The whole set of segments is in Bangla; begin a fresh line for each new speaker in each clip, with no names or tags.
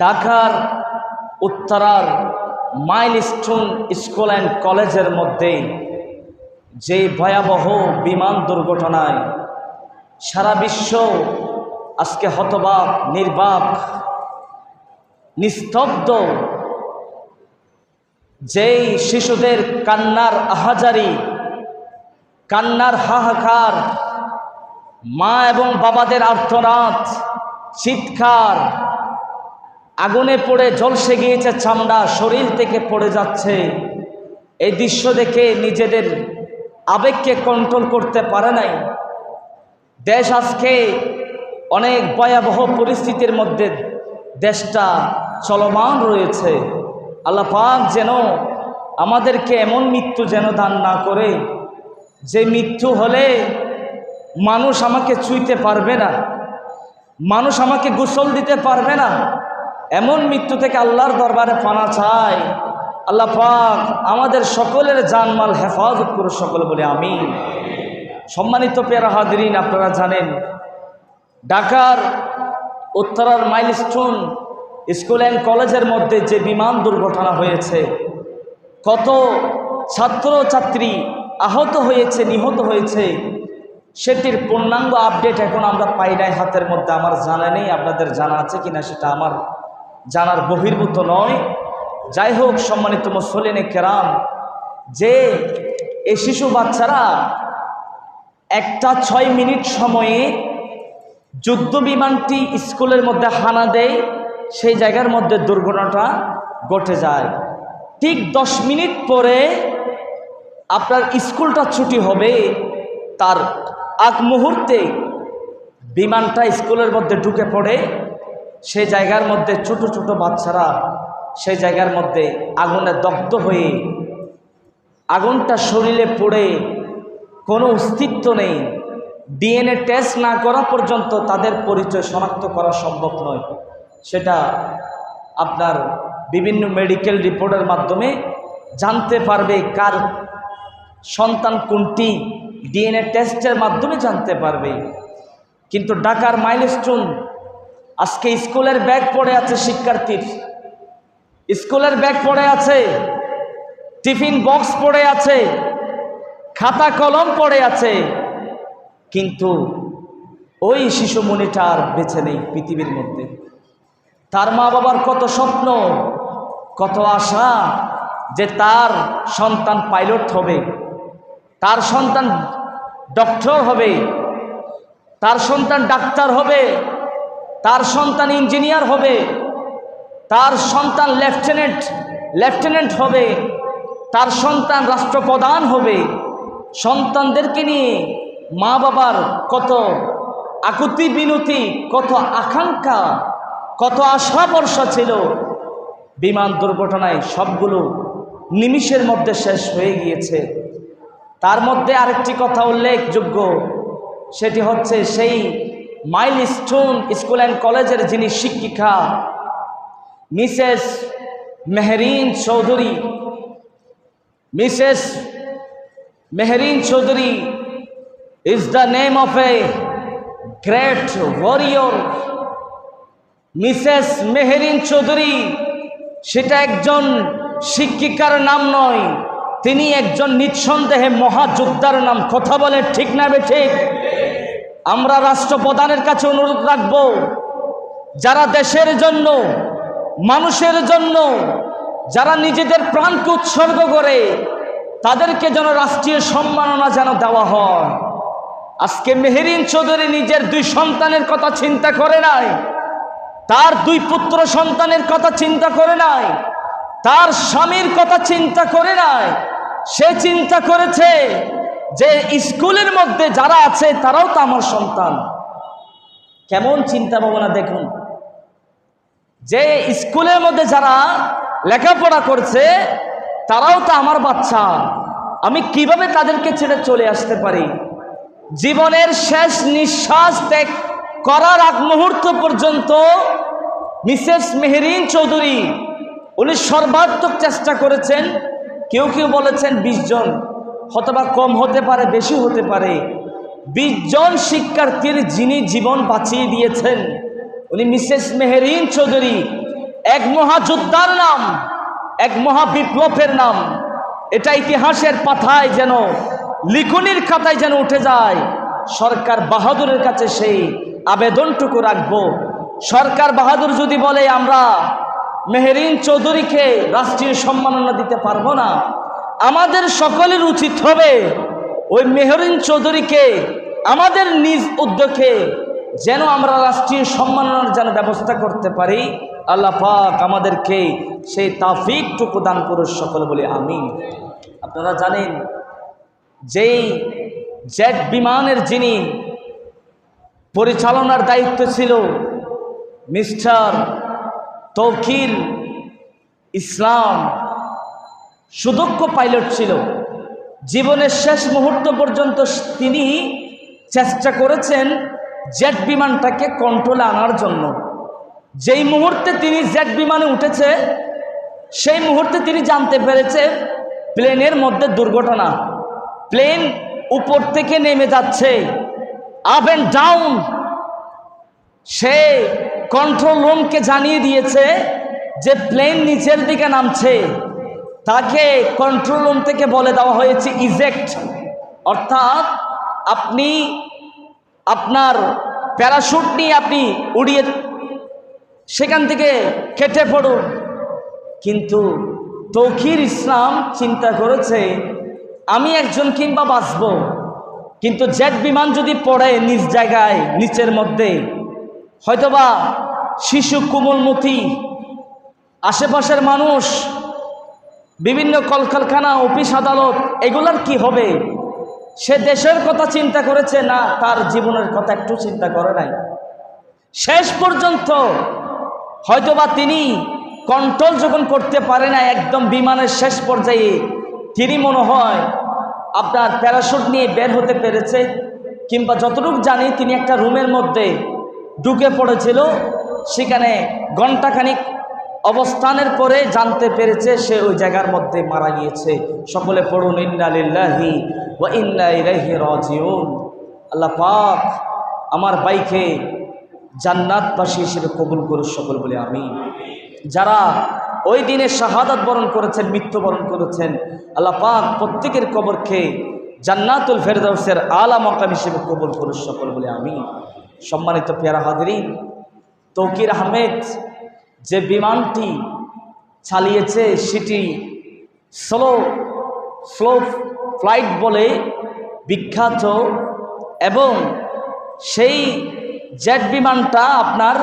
ঢাকার উত্তরার মাইলস্টোন স্কুল অ্যান্ড কলেজের মধ্যে যে ভয়াবহ বিমান দুর্ঘটনায় সারা বিশ্ব আজকে হতবাক, নির্বাক, নিস্তব্ধ, যেই শিশুদের কান্নার আহাজারি, কান্নার হাহাকার, মা এবং বাবাদের আর্তনাদ, চিৎকার আগুনে পড়ে জলসে গিয়েছে চামড়া, শরীর থেকে পড়ে যাচ্ছে। এই দৃশ্য দেখে নিজেদের আবেগকে কন্ট্রোল করতে পারে নাই। দেশ আজকে অনেক ভয়াবহ পরিস্থিতির মধ্যে দেশটা চলমান রয়েছে। আল্লাহ পাক যেন আমাদেরকে এমন মৃত্যু যেন দান না করে। যে মৃত্যু হলে মানুষ আমাকে চুইতে পারবে না। মানুষ আমাকে গোসল দিতে পারবে না। এমন মৃত্যু থেকে আল্লাহর দরবারে পানা চাই। আল্লাহ পাক আমাদের সকলের জানমাল হেফাজত করে সকল বলে আমি সম্মানিত পেয়ারা হাদিন আপনারা জানেন, ঢাকার উত্তরার মাইলস্টোন স্কুল অ্যান্ড কলেজের মধ্যে যে বিমান দুর্ঘটনা হয়েছে, কত ছাত্র ছাত্রী আহত হয়েছে, নিহত হয়েছে, সেটির পূর্ণাঙ্গ আপডেট এখন আমরা পাই নাই হাতের মধ্যে। আমার জানা নেই, আপনাদের জানা আছে কিনা সেটা আমার জানার বহির্ভূত নয়। যাই হোক, সম্মানিত মুসলিনে কেরাম, যে এ শিশু বাচ্চারা একটা ছয় মিনিট সময়ে যুদ্ধ বিমানটি স্কুলের মধ্যে হানা দেয়, সেই জায়গার মধ্যে দুর্ঘটনাটা ঘটে যায়। ঠিক দশ মিনিট পরে আপনার স্কুলটা ছুটি হবে, তার আগ মুহূর্তে বিমানটা স্কুলের মধ্যে ঢুকে পড়ে। সেই জায়গার মধ্যে ছোট ছোট বাচ্চারা সেই জায়গার মধ্যে আগুনে দগ্ধ হয়ে আগুনটা শরীরে পড়ে, কোনো অস্তিত্ব নেই। ডিএনএ টেস্ট না করা পর্যন্ত তাদের পরিচয় শনাক্ত করা সম্ভব নয়। সেটা আপনার বিভিন্ন মেডিকেল রিপোর্টের মাধ্যমে জানতে পারবে কার সন্তান কোনটি ডিএনএ টেস্টের মাধ্যমে জানতে পারবে। কিন্তু ঢাকার মাইলস্টোন আজকে স্কুলের ব্যাগ পড়ে আছে শিক্ষার্থীর। স্কুলের ব্যাগ পড়ে আছে, টিফিন বক্স পড়ে আছে, খাতা কলম পড়ে আছে, কিন্তু ওই শিশুমণিটা আর বেছে নেই পৃথিবীর মধ্যে। তার মা বাবার কত স্বপ্ন, কত আশা যে তার সন্তান পাইলট হবে, তার সন্তান ডক্টর হবে, তার সন্তান ডাক্তার হবে তার সন্তান ইঞ্জিনিয়ার হবে, তার সন্তান লেফটেন্যান্ট লেফটেন্যান্ট হবে, তার সন্তান রাষ্ট্রপ্রধান হবে। সন্তানদেরকে নিয়ে মা বাবার কত আকুতি বিনতি কত আকাঙ্ক্ষা, কত আশা বর্ষা ছিল। বিমান দুর্ঘটনায় সবগুলো নিমিষের মধ্যে শেষ হয়ে গিয়েছে। তার মধ্যে আরেকটি কথা উল্লেখযোগ্য, সেটি হচ্ছে সেই মাইল স্টোন স্কুল অ্যান্ড কলেজের যিনি শিক্ষিকা, Mrs Mehrin Chowdhury, Mrs Mehrin Chowdhury is the name of a great warrior Mrs Mehrin Chowdhury, সেটা একজন শিক্ষিকার নাম নয়, তিনি একজন নিঃসন্দেহে মহাযোদ্ধার নাম। কথা বলে ঠিক না বে ঠিক? আমরা রাষ্ট্রপ্রধানের কাছে অনুরোধ রাখব, যারা দেশের জন্য, মানুষের জন্য, যারা নিজেদের প্রাণকে উৎসর্গ করে, তাদেরকে যেন রাষ্ট্রীয় সম্মাননা যেন দেওয়া হয়। আজকে মেহেরিন চৌধুরী নিজের দুই সন্তানের কথা চিন্তা করে নাই, তার দুই পুত্র সন্তানের কথা চিন্তা করে নাই, তার স্বামীর কথা চিন্তা করে নাই, সে চিন্তা করেছে যে স্কুলের মধ্যে যারা আছে, তারাও তো আমার সন্তান। কেমন চিন্তা ভাবনা দেখুন। যে স্কুলের মধ্যে যারা লেখাপড়া করছে, তারাও তো আমার বাচ্চা। আমি কীভাবে তাদেরকে ছেড়ে চলে আসতে পারি? জীবনের শেষ নিঃশ্বাস ত্যাগ করার আগ মুহূর্ত পর্যন্ত মিসেস মেহরিন চৌধুরী, উনি সর্বাত্মক চেষ্টা করেছেন। কেউ কেউ বলেছেন বিশ জন। হতবা কম হতে পারে, বেশি হতে পারে। বিশ জন শিক্ষার্থীর যিনি জীবন বাঁচিয়ে দিয়েছেন, উনি মিসেস মেহরিন চৌধুরী, এক মহাযোদ্ধার নাম, এক মহা বিপ্লবের নাম। এটা ইতিহাসের পাথায় যেন, লিখনির খাতায় যেন উঠে যায়, সরকার বাহাদুরের কাছে সেই আবেদনটুকু রাখব। সরকার বাহাদুর যদি বলে, আমরা মেহেরিন চৌধুরীকে রাষ্ট্রীয় সম্মাননা দিতে পারব না আমাদের সকলের উচিত হবে ওই মেহরিন চৌধুরীকে আমাদের নিজ উদ্যোগে যেন আমরা রাষ্ট্রীয় সম্মাননার যেন ব্যবস্থা করতে পারি। আল্লাহ পাক আমাদেরকে সেই তাফিকটুকু দান করুন সকল বলে আমি আপনারা জানেন, যেই জেট বিমানের যিনি পরিচালনার দায়িত্ব ছিল মিস্টার তৌকির ইসলাম সুদক্ষ পাইলট ছিল। জীবনের শেষ মুহূর্ত পর্যন্ত তিনি চেষ্টা করেছেন জেট বিমানটাকে কন্ট্রোলে আনার জন্য। যেই মুহূর্তে তিনি জেট বিমানে উঠেছে, সেই মুহূর্তে তিনি জানতে পেরেছে প্লেনের মধ্যে দুর্ঘটনা। প্লেন উপর থেকে নেমে যাচ্ছে। Up and down. Say control রুমকে জানিয়ে দিয়েছে যে প্লেন নিচের দিকে নামছে। তাকে কন্ট্রোল রুম থেকে বলে দেওয়া হয়েছে ইজেক্ট অর্থাৎ আপনি আপনার প্যারাশুট নিয়ে আপনি উড়িয়ে সেখান থেকে কেটে পড়ুন। কিন্তু তৌকির ইসলাম চিন্তা করেছে, আমি একজন কিংবা বাঁচব। কিন্তু জেট বিমান যদি পড়ে নিজ জায়গায়, নিচের মধ্যে, হয়তোবা শিশু কোমলমতি, আশেপাশের মানুষ বিভিন্ন কলকারখানা, অফিস আদালত, এগুলার কি হবে? সে দেশের কথা চিন্তা করেছে, না, তার জীবনের কথা একটু চিন্তা করে নাই। শেষ পর্যন্ত হয়তোবা তিনি কন্ট্রোল যখন করতে পারে না, একদম বিমানের শেষ পর্যায়ে, তিনি মনে হয় আপনার প্যারাশুট নিয়ে বের হতে পেরেছে, কিংবা যতটুকু জানি তিনি একটা রুমের মধ্যে ঢুকে পড়েছিল, সেখানে ঘণ্টাখানিক অবস্থানের পরে জানতে পেরেছে সে ওই জায়গার মধ্যে মারা গিয়েছে। সকলে পড়ুন ইন্নালিল্লাহি ওয়া ইন্না রাজিউন। আল্লাহ পাক আমার বাইকে জান্নাতবাসী হিসেবে কবুল করুন সকল বলে আমি যারা ওই দিনে শাহাদাত বরণ করেছেন মৃত্যুবরণ করেছেন, আল্লাহ পাক প্রত্যেকের কবরকে জান্নাতুল ফেরদৌসের আলা মকাম হিসেবে কবুল করুন সকল বলে আমি সম্মানিত পেয়ারা হাদরিন তৌকির আহমেদ যে বিমানটি চালিয়েছে সেটি স্লো স্লো ফ্লাইট বলে বিখ্যাত এবং সেই জেট বিমানটা আপনার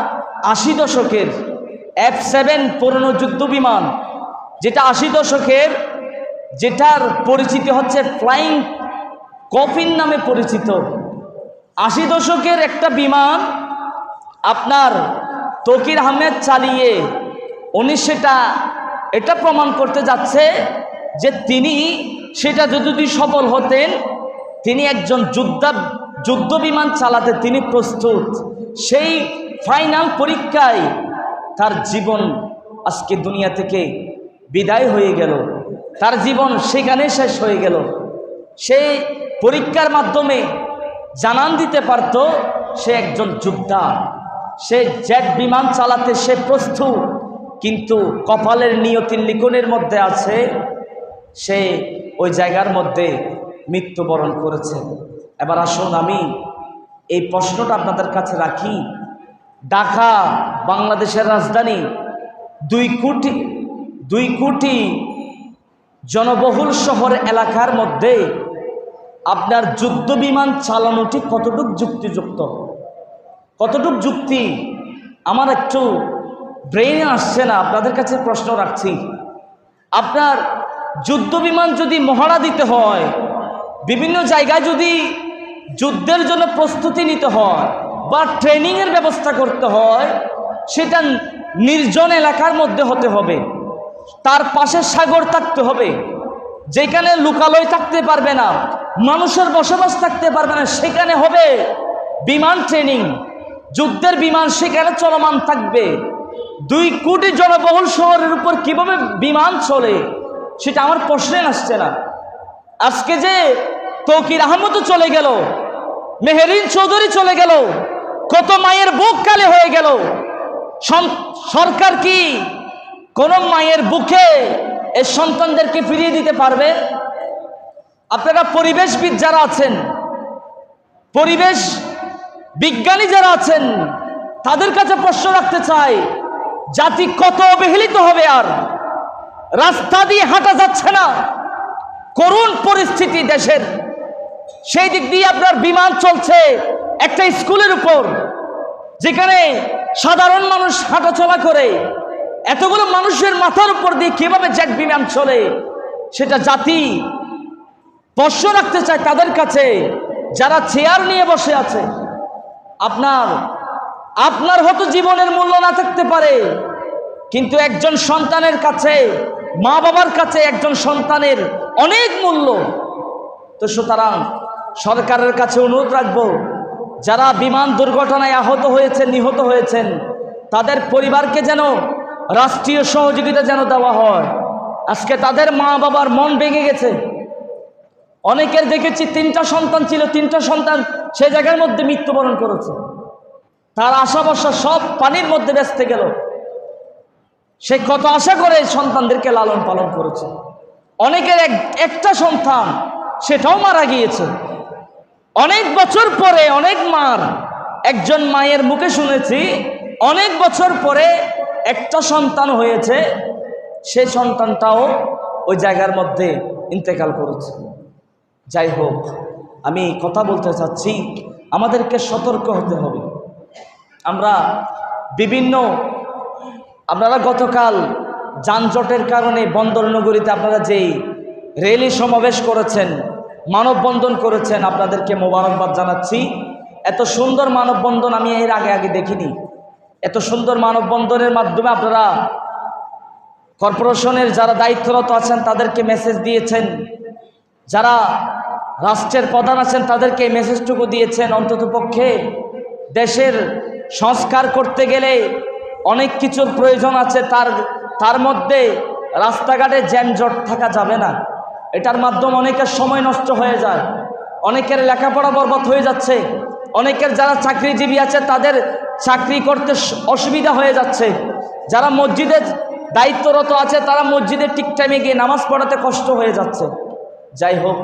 আশি দশকের এফ সেভেন পুরনো যুদ্ধ বিমান। যেটা আশি দশকের, যেটার পরিচিতি হচ্ছে ফ্লাইং কফিন নামে পরিচিত। আশি দশকের একটা বিমান আপনার তকির আহমেদ চালিয়ে উনি সেটা, এটা প্রমাণ করতে যাচ্ছে যে তিনি সেটা যদি সফল হতেন, তিনি একজন যোদ্ধা, যুদ্ধ বিমান চালাতে তিনি প্রস্তুত। সেই ফাইনাল পরীক্ষায় তার জীবন আজকে দুনিয়া থেকে বিদায় হয়ে গেল। তার জীবন সেখানে শেষ হয়ে গেল। সেই পরীক্ষার মাধ্যমে জানান দিতে পারত, সে একজন যোদ্ধা। সে জেট বিমান চালাতে সে প্রস্তুত, কিন্তু কপালের নিয়তির লিখনের মধ্যে আছে, সে ওই জায়গার মধ্যে মৃত্যুবরণ করেছে। এবার আসুন আমি এই প্রশ্নটা আপনাদের কাছে রাখি। ঢাকা, বাংলাদেশের রাজধানী, দুই কোটি দুই কোটি জনবহুল শহর এলাকার মধ্যে আপনার যুদ্ধ বিমান চালানোটি কতটুক যুক্তিযুক্ত? কতটুক যুক্তি? আমার একটু ব্রেইনে আসছে না, আপনাদের কাছে প্রশ্ন রাখছি। আপনার যুদ্ধ বিমান যদি মহড়া দিতে হয়, বিভিন্ন জায়গায় যদি যুদ্ধের জন্য প্রস্তুতি নিতে হয় বা ট্রেনিংয়ের ব্যবস্থা করতে হয়, সেটা নির্জন এলাকার মধ্যে হতে হবে। তার পাশে সাগর থাকতে হবে, যেখানে লুকালয় থাকতে পারবে না, মানুষের বসবাস থাকতে পারবে না, সেখানে হবে বিমান ট্রেনিং যুদ্ধের বিমান সেখানে চলমান থাকবে। দুই কোটি জনবহুল শহরের উপর কীভাবে বিমান চলে, সেটা আমার প্রশ্নে আসছে না। আজকে যে তৌকির আহমদও চলে গেল, মেহেরিন চৌধুরী চলে গেল, কত মায়ের বুক কালে হয়ে গেল। সরকার কি কোন মায়ের বুকে এই সন্তানদেরকে ফিরিয়ে দিতে পারবে? আপনারা পরিবেশবিদ যারা আছেন, পরিবেশ বিজ্ঞানী যারা আছেন, তাদের কাছে প্রশ্ন রাখতে চাই, জাতি কত অবহেলিত হবে আর? রাস্তা দিয়ে হাঁটা যাচ্ছে না। করুণ পরিস্থিতি দেশের। সেই দিক দিয়ে আপনার বিমান চলছে একটা স্কুলের উপর, যেখানে সাধারণ মানুষ হাঁটাচলা করে। এতগুলো মানুষের মাথার উপর দিয়ে কীভাবে জেট বিমান চলে, সেটা জাতি প্রশ্ন রাখতে চায় তাদের কাছে, যারা চেয়ার নিয়ে বসে আছে। আপনার আপনার হয়তো জীবনের মূল্য না থাকতে পারে, কিন্তু একজন সন্তানের কাছে, মা বাবার কাছে একজন সন্তানের অনেক মূল্য। তো সুতরাং সরকারের কাছে অনুরোধ রাখব, যারা বিমান দুর্ঘটনায় আহত হয়েছেন, নিহত হয়েছেন, তাদের পরিবারকে যেন রাষ্ট্রীয় সহযোগিতা যেন দেওয়া হয়। আজকে তাদের মা বাবার মন ভেঙে গেছে। অনেকের দেখেছি তিনটা সন্তান ছিল, তিনটা সন্তান সে জায়গার মধ্যে মৃত্যুবরণ করেছে। তার আশা সব পানির মধ্যে বেসতে গেল। সে কত আশা করে সন্তানদেরকে লালন পালন করেছে। অনেকের এক, একটা সন্তান, সেটাও মারা গিয়েছে। অনেক বছর পরে অনেক মার, একজন মায়ের মুখে শুনেছি, অনেক বছর পরে একটা সন্তান হয়েছে, সে সন্তানটাও ওই জায়গার মধ্যে ইন্তেকাল করেছে। যাই হোক আমি কথা বলতে চাচ্ছি, আমাদেরকে সতর্ক হতে হবে। আমরা বিভিন্ন, আপনারা গতকাল যানজটের কারণে বন্দর নগরীতে আপনারা যেই রেলি সমাবেশ করেছেন, মানববন্ধন করেছেন, আপনাদেরকে মোবারকবাদ জানাচ্ছি। এত সুন্দর মানববন্ধন আমি এর আগে আগে দেখিনি। এত সুন্দর মানববন্ধনের মাধ্যমে আপনারা কর্পোরেশনের যারা দায়িত্বরত আছেন, তাদেরকে মেসেজ দিয়েছেন। যারা রাষ্ট্রের প্রধান আছেন, তাদেরকে মেসেজটুকু দিয়েছেন অন্ততপক্ষে দেশের সংস্কার করতে গেলে অনেক কিছুর প্রয়োজন আছে, তার তার মধ্যে রাস্তাঘাটে জ্যানজট থাকা যাবে না। এটার মাধ্যমে অনেকের সময় নষ্ট হয়ে যায়, অনেকের লেখাপড়া বরবাদ হয়ে যাচ্ছে, অনেকের যারা চাকরিজীবী আছে, তাদের চাকরি করতে অসুবিধা হয়ে যাচ্ছে। যারা মসজিদের দায়িত্বরত আছে, তারা মসজিদে ঠিক টাইমে গিয়ে নামাজ পড়াতে কষ্ট হয়ে যাচ্ছে। যাই হোক,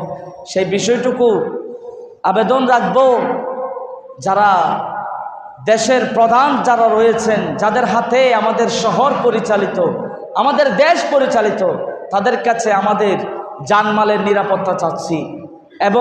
সেই বিষয়টুকু আবেদন রাখব। যারা দেশের প্রধান যারা রয়েছেন, যাদের হাতে আমাদের শহর পরিচালিত, আমাদের দেশ পরিচালিত, তাদের কাছে আমাদের জানমালের নিরাপত্তা চাচ্ছি। এবং